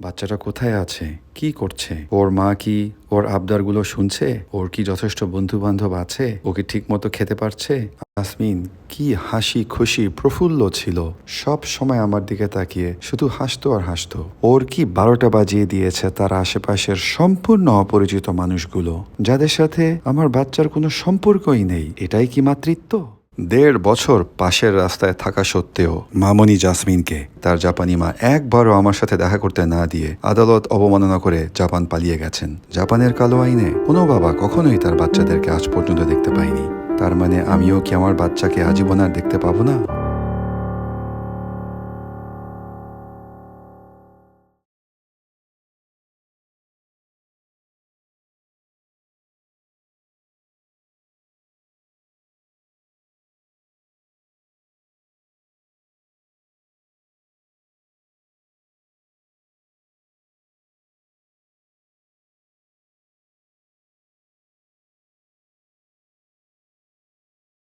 বাচ্চাটা কোথায় আছে? কি করছে? ওর মা কি ওর আবদারগুলো শুনছে? ওর কি যথেষ্ট বন্ধু বান্ধব আছে? ওকে ঠিক মতো খেতে পারছে? আসমিন কি হাসি খুশি প্রফুল্ল ছিল। সব সময় আমার দিকে তাকিয়ে শুধু হাসতো আর হাসতো। ওর কি বারোটা বাজিয়ে দিয়েছে তার আশেপাশের সম্পূর্ণ অপরিচিত মানুষগুলো, যাদের সাথে আমার বাচ্চার কোনো সম্পর্কই নেই। এটাই কি মাতৃত্ব? দেড় বছর পাশের রাস্তায় থাকা সত্ত্বেও মামনি জাসমিনকে তার জাপানি মা একবারও আমার সাথে দেখা করতে না দিয়ে আদালত অবমাননা করে জাপান পালিয়ে গেছেন। জাপানের কালো আইনে কোনো বাবা কখনোই তার বাচ্চাদেরকে আজ পর্যন্ত দেখতে পায়নি। তার মানে আমিও কি আমার বাচ্চাকে আজীবন আর দেখতে পাবো না?